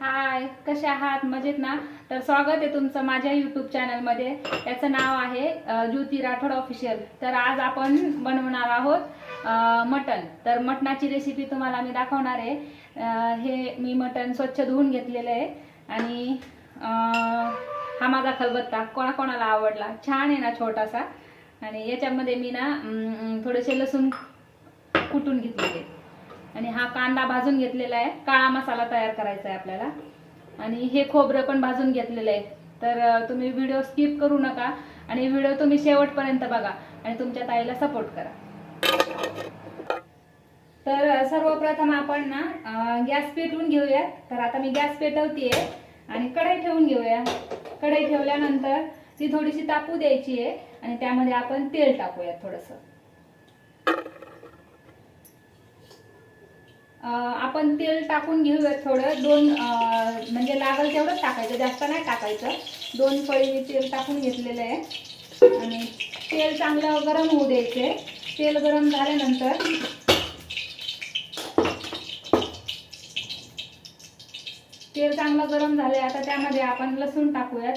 हाय कसे आहात? मजेत ना? तर स्वागत आहे तुमचं माझ्या यूट्यूब चॅनलमध्ये याचं नाव आहे ज्योती राठोड ऑफिशियल तर आज आपण बनवणार आहोत मटण. तर मटणाची रेसिपी तुम्हाला मी दाखवणार आहे. हे मी मटण स्वच्छ धुवून घेतलेलं आहे. आणि हा माझा खलबत्ता. कोणाकोणाला आवडला? छान आहे ना छोटासा. आणि याच्यामध्ये मी ना थोडेसे लसूण कुटून घेतलेले. आणि हा कांदा भाजून घेतलेला आहे. काळा मसाला तयार करायचा आहे आपल्याला. आणि हे खोबरं पण भाजून घेतलेलं आहे. तर तुम्ही व्हिडिओ स्किप करू नका आणि व्हिडिओ तुम्ही शेवटपर्यंत बघा आणि तुमच्या ताईला सपोर्ट करा. तर सर्वप्रथम आपण ना गॅस पेटवून घेऊयात तर आता मी गॅस पेटवतीये आणि कढई ठेवून घेऊया. कढई ठेवल्यानंतर ती थोडीशी तापू द्यायची आहे आणि त्यामध्ये आपण तेल टाकूया थोडंसं. आपण तेल टाकून घेऊयात थोडं. दोन म्हणजे लागल तेवढंच टाकायचं. जास्त नाही टाकायचं. दोन पळी मी तेल टाकून घेतलेलं आहे. आणि तेल चांगलं गरम होऊ द्यायचे. तेल गरम झाल्यानंतर तेल चांगलं गरम झालंय. आता त्यामध्ये आपण लसूण टाकूयात.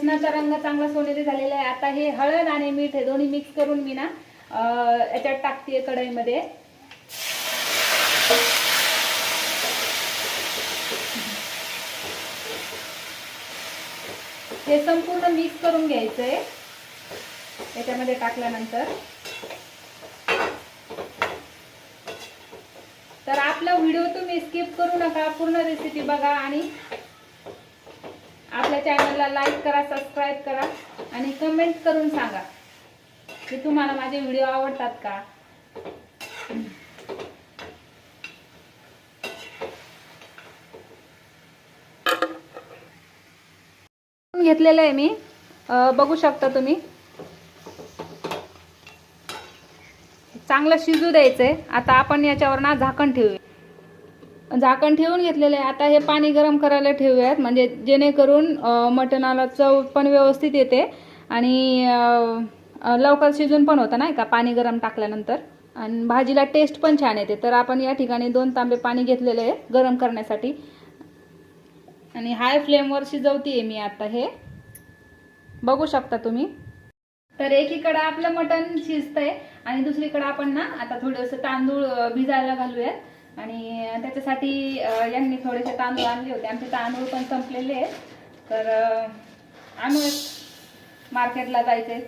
लसणाचा रंग चांगला सोनेरी झालेला आहे. आता हे हळद आणि मीठ हे दोन्ही मिक्स करून मी ना याच्यात टाकते कढईमध्ये. हे संपूर्ण मिक्स करून घ्यायचं आहे याच्यामध्ये टाकल्यानंतर. तर आपला व्हिडिओ तुम्ही स्किप करू नका. पूर्ण रेसिपी बघा आणि आपल्या चॅनलला लाईक करा सबस्क्राईब करा आणि कमेंट करून सांगा की तुम्हाला माझे व्हिडिओ आवडतात का? घेतलेलं आहे मी. बघू शकता तुम्ही. चांगलं शिजू द्यायचंय. आता आपण याच्यावर ना झाकण ठेवूया. झाकण ठेवून घेतलेलं आहे. आता हे पाणी गरम करायला ठेवूयात. म्हणजे जेणेकरून मटणाला चव पण व्यवस्थित येते आणि लवकर शिजून पण होतं नाही का पाणी गरम टाकल्यानंतर. आणि भाजीला टेस्ट पण छान येते. तर आपण या ठिकाणी दोन तांबे पाणी घेतलेलं आहे गरम करण्यासाठी. आणि हाय फ्लेमवर शिजवते मी आता हे. बघू शकता तुम्ही. तर एकीकडं आपलं मटण शिजतंय आणि दुसरीकडं आपण ना आता थोडंसं तांदूळ भिजायला घालूयात. आणि त्याच्यासाठी यांनी थोडेसे तांदूळ आणले होते. आमचे तांदूळ पण संपलेले आहेत. तर अं, आणू मार्केटला जायचे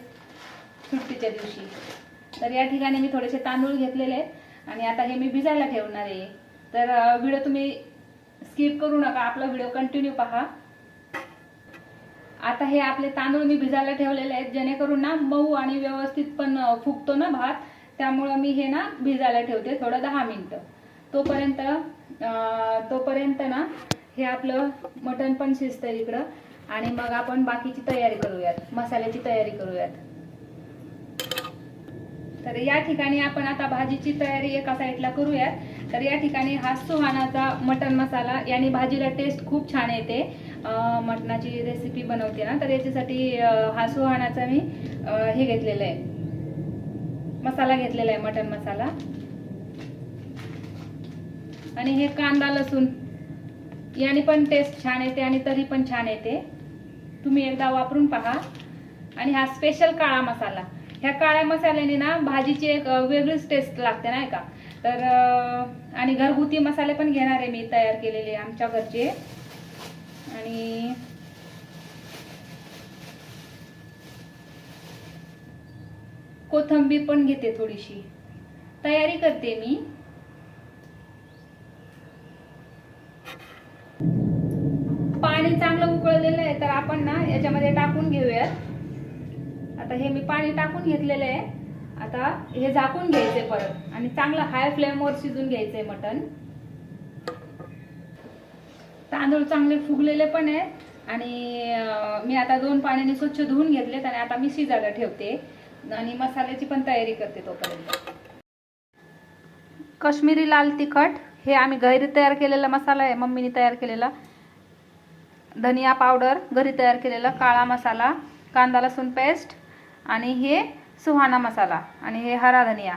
सुट्टीच्या दिवशी. तर या ठिकाणी मी थोडेसे तांदूळ घेतलेले आहेत. आणि आता हे मी भिजायला ठेवणार आहे. तर व्हिडिओ तुम्ही स्किप करू नका. आपला व्हिडिओ कंटिन्यू पहा. आता हे आपले तांदूळ मी भिजायला ठेवलेले आहेत. जेणेकरून ना मऊ आणि व्यवस्थित पण फुगतो ना भात. त्यामुळं मी हे ना भिजायला ठेवते थोडं दहा मिनिटं. तोपर्यंत तोपर्यंत ना हे आपलं मटण पण शिजतं इकडं. आणि मग आपण बाकीची तयारी करूयात. मसाल्याची तयारी करूयात. तर या ठिकाणी आपण आता भाजीची तयारी एका साईडला करूयात. तर या ठिकाणी हा सुहानाचा मटन मसाला याने भाजीला टेस्ट खूप छान येते. मटणाची रेसिपी बनवते ना तर याच्यासाठी हा सुहानाचा मी हे घेतलेलं आहे. मसाला घेतलेला आहे मटन मसाला. आणि हे कांदा लसूण याने पण टेस्ट छान येते आणि तरी पण छान येते. तुम्ही एकदा वापरून पहा. आणि हा स्पेशल काळा मसाला. ह्या काळ्या मसाल्याने ना भाजीची एक वेगळीच टेस्ट लागते नाही का? तर आणि घरगुती मसाले पण घेणार आहे मी तयार केलेले आमच्या घरचे. आणि कोथंबीर पण घेते थोडीशी. तयारी करते मी. पाणी चांगलं उकळलेलं आहे तर आपण ना याच्यामध्ये टाकून घेऊयात. आता हे मी पाणी टाकून घेतलेलं आहे. आता हे झाकून घ्यायचंय परत. आणि चांगलं हाय फ्लेमवर शिजून घ्यायचंय मटण. तांदूळ चांगले फुगलेले पण आहेत. आणि मी आता दोन पाण्याने स्वच्छ धुवून घेतलेत आणि आता मी शिजायला ठेवते. आणि मसाल्याची पण तयारी करते तोपर्यंत. कश्मीरी लाल तिखट हे आम्ही घरी तयार केलेला मसाला आहे मम्मीने तयार केलेला. धनिया पावडर घरी तयार केलेला काळा मसाला कांदा लसूण पेस्ट आणि हे सुहाणा मसाला आणि हे हरा धनिया.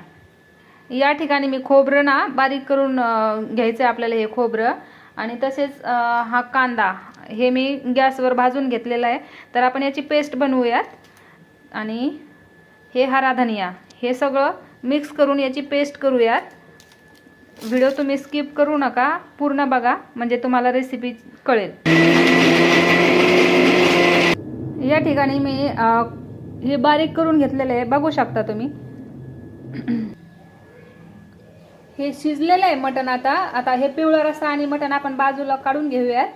या ठिकाणी मी खोबरं ना बारीक करून घ्यायचं आहे आपल्याला हे खोबरं. आणि तसेच हा कांदा हे मी गॅसवर भाजून घेतलेला आहे. तर आपण याची पेस्ट बनवूयात. आणि हे हरा धनिया हे सगळं मिक्स करून याची पेस्ट करूयात. व्हिडिओ तुम्ही स्किप करू नका. पूर्ण बघा म्हणजे तुम्हाला रेसिपी कळेल. या ठिकाणी मी हे बारीक करून घेतलेलं आहे. बघू शकता तुम्ही. हे शिजलेलं आहे मटण आता. आता हे पिवळं रस्सा आणि मटण आपण बाजूला काढून घेऊयात.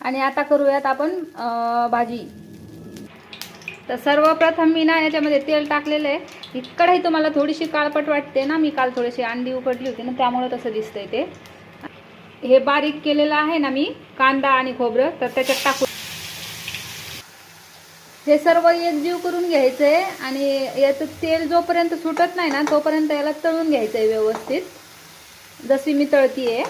आणि आता करूयात आपण भाजी. तर सर्वप्रथम मी ना याच्यामध्ये तेल टाकलेलं आहे. ही तुम्हाला थोडीशी काळपट वाटते ना मी काल थोडीशी अंडी उकडली होती ना त्यामुळं तसं दिसतंय ते. हे बारीक केलेलं आहे ना मी कांदा आणि खोबरं तर त्याच्यात टाकू हे सर्व एकजीव करून घ्यायचंय आणि याचं तेल जोपर्यंत सुटत नाही ना तोपर्यंत याला तळून घ्यायचंय व्यवस्थित. जशी मी तळतीये.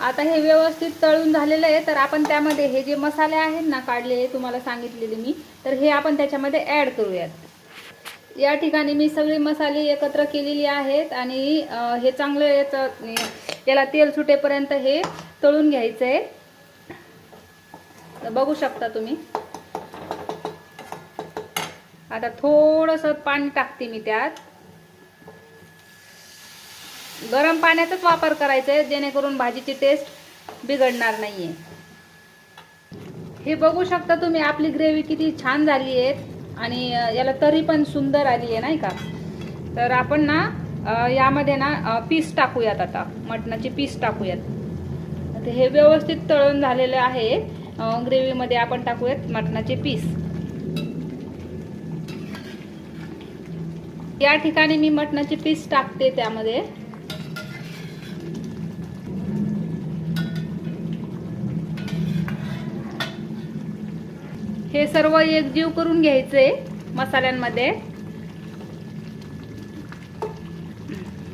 आता हे व्यवस्थित तळून झालेलं आहे तर आपण त्यामध्ये हे जे मसाले आहेत ना काढलेले तुम्हाला सांगितलेले मी तर हे आपण त्याच्यामध्ये ॲड करूयात. या ठिकाणी मी सगळे मसाले एकत्र केलेली आहेत आणि हे चांगलं याचं याला तेल सुटेपर्यंत हे तळून घ्यायचं आहे बघू शकता तुम्ही. आता थोडंसं पाणी टाकते मी त्यात. गरम पाण्याचाच वापर करायचा आहे जेणेकरून भाजीची टेस्ट बिघडणार नाहीये. हे बघू शकता तुम्ही आपली ग्रेव्ही किती छान झाली आहे. आणि याला तरी पण सुंदर आली आहे नाही का? तर आपण ना यामध्ये ना पीस टाकूयात आता. मटणाचे पीस टाकूयात. तर हे व्यवस्थित तळून झालेलं आहे. ग्रेव्हीमध्ये आपण टाकूयात मटणाचे पीस. या ठिकाणी मी मटणाचे पीस टाकते त्यामध्ये. हे सर्व एकजीव करून घ्यायचे मसाल्यांमध्ये.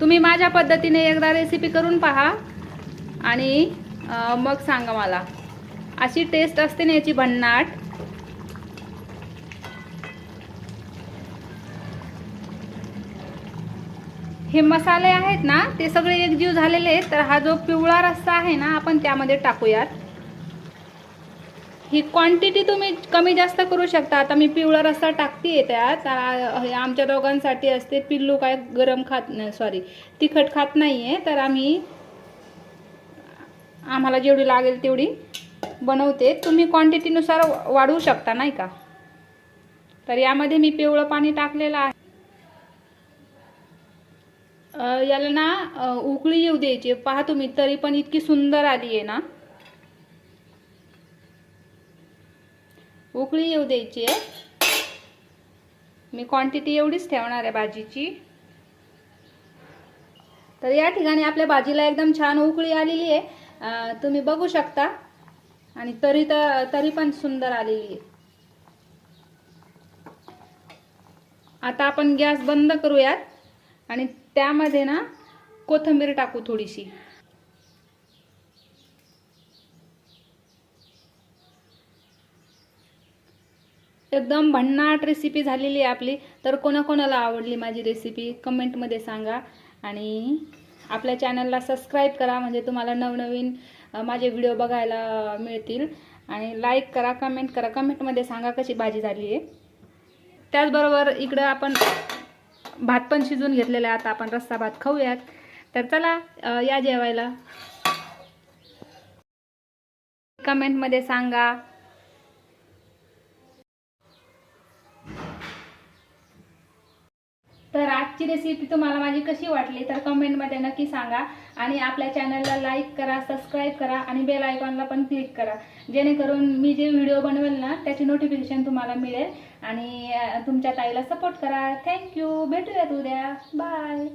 तुम्ही माझ्या पद्धतीने एकदा रेसिपी करून पहा आणि मग सांगा मला. अशी टेस्ट असते ना याची भन्नाट. हे मसाले आहेत ना ते सगळे एकजीव झालेले आहेत तर हा जो पिवळा रस्सा आहे ना आपण त्यामध्ये टाकूयात. ही क्वांटिटी तुम्ही कमी जास्त करू शकता. आता मी पिवळा रस्सा टाकते त्यात. हे आमच्या दोघांसाठी असते. पिल्लू काय गरम खात सॉरी तिखट खात नाही आहे तर आम्ही आम्हाला जेवढी लागेल तेवढी बनवते. तुम्ही क्वांटिटीनुसार वाढवू शकता नाही का? तर यामध्ये मी पिवळं पाणी टाकलेलं आहे. याला ना उकळी येऊ द्यायची. पहा तुम्ही तरी पण इतकी सुंदर आली आहे ना. उकळी येऊ द्यायची आहे. मी क्वांटिटी एवढीच ठेवणार आहे भाजीची. तर या ठिकाणी आपल्या भाजीला एकदम छान उकळी आलेली आहे. तुम्ही बघू शकता. आणि तरी तर तरी पण सुंदर आलेली आहे. आता आपण गॅस बंद करूयात. आणि त्यामध्ये ना कोथिंबीर टाकू थोडीशी. एकदम भन्नाट रेसिपी झालेली आहे आपली. तर कोणाकोणाला आवडली माझी रेसिपी कमेंटमध्ये सांगा. आणि आपल्या चॅनलला सबस्क्राईब करा म्हणजे तुम्हाला नवनवीन माझे व्हिडिओ बघायला मिळतील. आणि लाईक करा कमेंट करा. कमेंटमध्ये सांगा कशी भाजी झाली आहे. त्याचबरोबर इकडं आपण भात पण शिजून घेतलेला आहे. आता आपण रस्सा भात खाऊयात. तर चला या जेवायला. कमेंटमध्ये सांगा. तर आजची रेसिपी तुम्हाला माझी कशी वाटली तर कमेंटमध्ये नक्की सांगा. आणि आपल्या चॅनलला लाईक करा सबस्क्राईब करा आणि बेल आयकॉनला पण क्लिक करा. जेणेकरून मी जे व्हिडिओ बनवेल ना त्याची नोटिफिकेशन तुम्हाला मिळेल. आणि तुमच्या ताईला सपोर्ट करा. थँक्यू भेटूयात उद्या. बाय